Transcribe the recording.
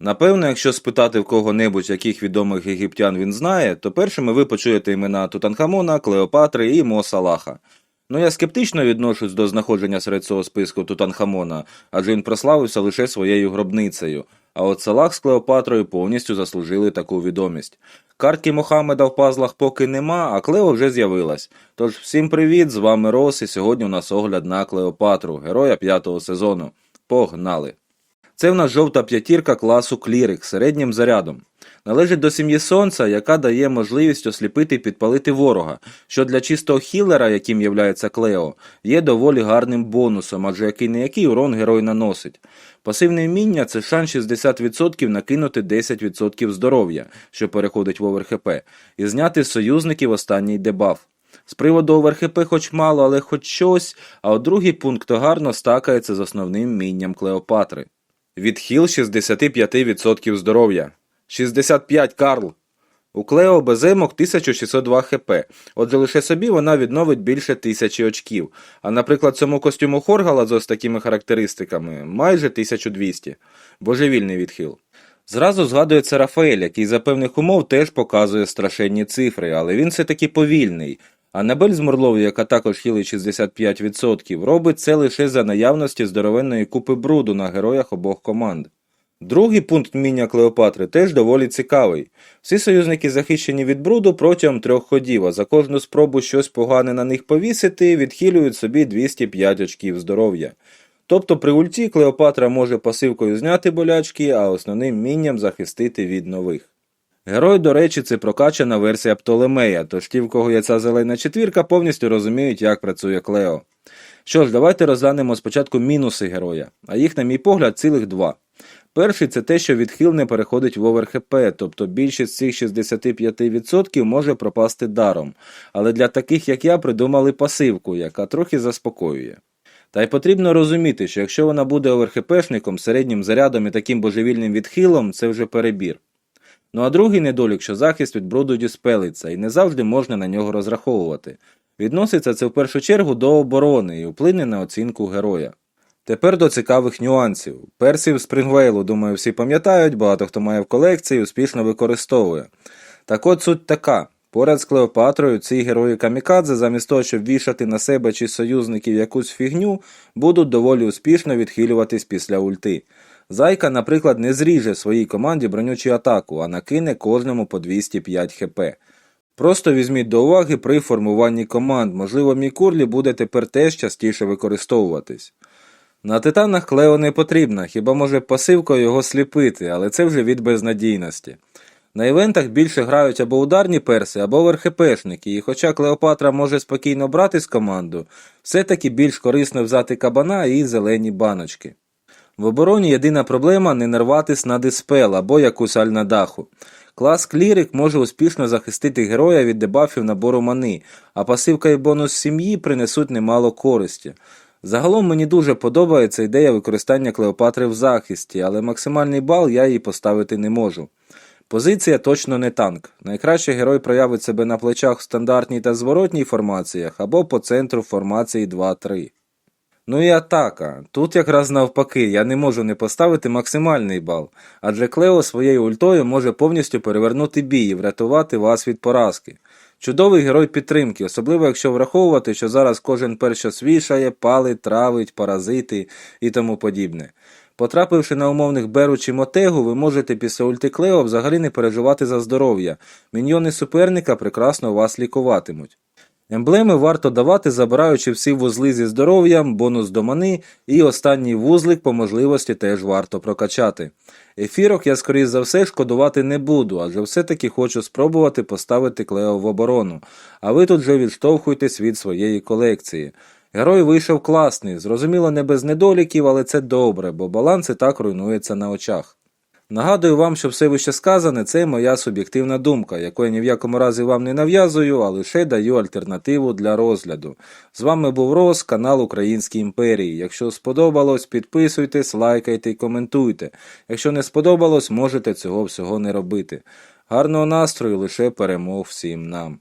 Напевно, якщо спитати в кого-небудь, яких відомих єгиптян він знає, то першими ви почуєте імена Тутанхамона, Клеопатри і Мо Салаха. Ну я скептично відношусь до знаходження серед цього списку Тутанхамона, адже він прославився лише своєю гробницею. А от Салах з Клеопатрою повністю заслужили таку відомість. Картки Мохамеда в пазлах поки нема, а Клео вже з'явилась. Тож всім привіт, з вами Рос, і сьогодні у нас огляд на Клеопатру, героя п'ятого сезону. Погнали! Це в нас жовта п'ятірка класу Клірик з середнім зарядом. Належить до сім'ї сонця, яка дає можливість осліпити і підпалити ворога, що для чистого хілера, яким являється Клео, є доволі гарним бонусом, адже який не який урон герой наносить. Пасивне вміння це шанс 60% накинути 10% здоров'я, що переходить в ОверХП, і зняти з союзників останній дебаф. З приводу ОверХП хоч мало, але хоч щось, а от другий пункт гарно стакається з основним вмінням Клеопатри. Відхил 65% здоров'я. 65 Карл. У Клео без емок 1602 хп. Отже, лише собі вона відновить більше тисячі очків. А наприклад, цьому костюму Хоргала з такими характеристиками майже 1200. Божевільний відхил. Зразу згадується Рафаель, який за певних умов теж показує страшенні цифри, але він все таки повільний. Анабель з Мурлові, яка також хілить 65%, робить це лише за наявності здоровенної купи бруду на героях обох команд. Другий пункт міння Клеопатри теж доволі цікавий. Всі союзники захищені від бруду протягом трьох ходів, а за кожну спробу щось погане на них повісити, відхилюють собі 205 очків здоров'я. Тобто при ульті Клеопатра може пасивкою зняти болячки, а основним мінням захистити від нових. Герой, до речі, це прокачана версія Птолемея, тож ті, в кого є зелена четвірка, повністю розуміють, як працює Клео. Що ж, давайте розглянемо спочатку мінуси героя, а їх, на мій погляд, цілих два. Перший це те, що відхил не переходить в оверхп, тобто більшість з цих 65% може пропасти даром, але для таких, як я, придумали пасивку, яка трохи заспокоює. Та й потрібно розуміти, що якщо вона буде оверхпшником, середнім зарядом і таким божевільним відхилом, це вже перебір. Ну а другий недолік, що захист від бруду діспелиться, і не завжди можна на нього розраховувати. Відноситься це в першу чергу до оборони і вплине на оцінку героя. Тепер до цікавих нюансів. Персів Спрингвейлу, думаю, всі пам'ятають, багато хто має в колекції, успішно використовує. Так от суть така. Поряд з Клеопатрою ці герої камікадзе, замість того, щоб вішати на себе чи союзників якусь фігню, будуть доволі успішно відхилюватись після ульти. Зайка, наприклад, не зріже своїй команді бронючу атаку, а накине кожному по 205 хп. Просто візьміть до уваги при формуванні команд, можливо, мій курлі буде тепер теж частіше використовуватись. На титанах Клео не потрібна, хіба може пасивкою його сліпити, але це вже від безнадійності. На івентах більше грають або ударні перси, або верхепешники, і хоча Клеопатра може спокійно брати з команду, все-таки більш корисно взяти кабана і зелені баночки. В обороні єдина проблема не нарватись на диспел або якусь аль на даху. Клас клірик може успішно захистити героя від дебафів набору мани, а пасивка і бонус сім'ї принесуть немало користі. Загалом мені дуже подобається ідея використання Клеопатри в захисті, але максимальний бал я їй поставити не можу. Позиція точно не танк. Найкраще герой проявить себе на плечах в стандартній та зворотній формаціях або по центру формації 2-3. Ну і атака. Тут якраз навпаки, я не можу не поставити максимальний бал, адже Клео своєю ультою може повністю перевернути бій і врятувати вас від поразки. Чудовий герой підтримки, особливо якщо враховувати, що зараз кожен перщо свішає, палить, травить, паразити і тому подібне. Потрапивши на умовних Беру чи Мотегу, ви можете після ульти Клео взагалі не переживати за здоров'я. Міньйони суперника прекрасно вас лікуватимуть. Емблеми варто давати, забираючи всі вузли зі здоров'ям, бонус до мани і останній вузлик по можливості теж варто прокачати. Ефірок я, скоріш за все, шкодувати не буду, адже все-таки хочу спробувати поставити Клео в оборону, а ви тут же відштовхуйтесь від своєї колекції. Герой вийшов класний, зрозуміло, не без недоліків, але це добре, бо баланс і так руйнується на очах. Нагадую вам, що все вище сказане це моя суб'єктивна думка, яку я ні в якому разі вам не нав'язую, а лише даю альтернативу для розгляду. З вами був Рос, канал Українській імперії. Якщо сподобалось, підписуйтесь, лайкайте і коментуйте. Якщо не сподобалось, можете цього всього не робити. Гарного настрою, лише перемог всім нам.